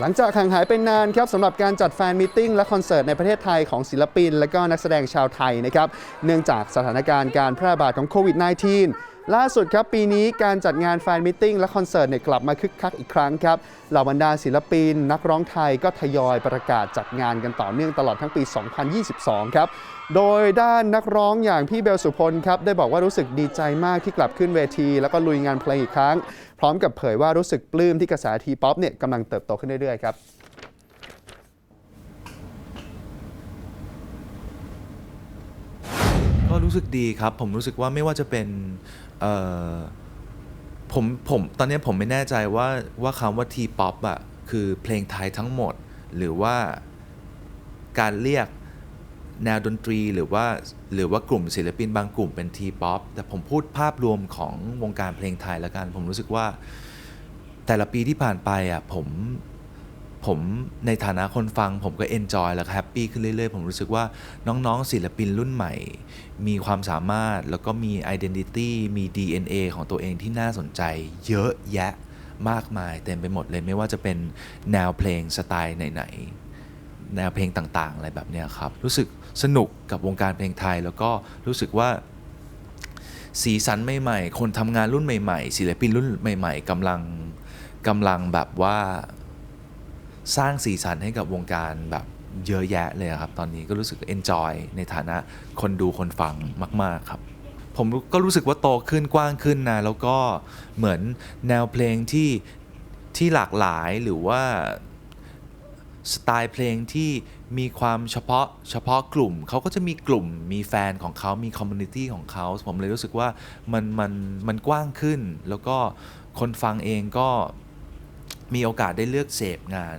หลังจากห่างหายไปนานครับสำหรับการจัดแฟนมิทติ้งและคอนเสิร์ตในประเทศไทยของศิลปิน และก็นักแสดงชาวไทยนะครับเนื่องจากสถานการณ์การแพร่ระบาดของโควิด -19 ล่าสุดครับปีนี้การจัดงานแฟนมิทติ้งและคอนเสิร์ตเนี่ยกลับมาคึกคักอีกครั้งครับเหล่าบรรดาศิลปิน นักร้องไทยก็ทยอยประกาศจัดงานกันต่อเนื่องตลอดทั้งปี 2022 ครับโดยด้านนักร้องอย่างพี่เบลสุพลครับได้บอกว่ารู้สึกดีใจมากที่กลับขึ้นเวที แล้วก็ลุยงานเพลงอีกครั้ง พร้อมกับเผยว่ารู้สึกปลื้มที่กระแสทีป๊อปเนี่ยกำลังเติบโตขึ้นเรื่อยๆครับ รู้สึกดีครับ ผมรู้สึกว่าไม่ว่าจะเป็นผมผมตอนนี้ผมไม่แน่ใจว่าว่าคำว่าทีป๊อปอะคือเพลงไทยทั้งหมด หรือว่าการเรียกแนวดนตรีหรือว่าหรือว่ากลุ่มศิลปินบางกลุ่มเป็นทีป๊อปแต่ผมพูดภาพรวมของวงการเพลงไทยล้วกัน ผมรู้สึกว่าแต่ละปีที่ผ่านไปอะผม ผมในฐานะคนฟังผมก็เอนจอยแล้วก็แฮปปี้ขึ้นเรื่อย ๆ ผมรู้สึกว่าน้องๆ ศิลปินรุ่นใหม่ มีความสามารถแล้วก็มี Identity มี DNA ของตัวเองที่น่าสนใจเยอะแยะมากมายเต็มไปหมดเลยไม่ว่าจะเป็นแนวเพลงสไตล์ไหนๆ แนวเพลงต่างๆ อะไรแบบนี้ครับ รู้สึกสนุกกับวงการเพลงไทย แล้วก็รู้สึกว่าสีสันใหม่ๆ คนทำงานรุ่นใหม่ ๆ ศิลปินรุ่นใหม่ ๆกำลังกำลังแบบว่า สร้างสีสันให้กับวงการแบบเยอะแยะเลยครับ ตอนนี้ก็รู้สึก enjoy ในฐานะคนดูคนฟังมาก ๆ ครับ ผมก็รู้สึกว่าโตขึ้นกว้างขึ้นนะ แล้วก็เหมือนแนวเพลงที่ที่หลากหลายหรือว่าสไตล์เพลงที่มีความเฉพาะเฉพาะกลุ่ม เขาก็จะมีกลุ่มมีแฟนของเขามีคอมมูนิตี้ของเขาผมเลยรู้สึกว่ามันมันมันกว้างขึ้น แล้วก็คนฟังเองก็มีโอกาสได้เลือกเสพงาน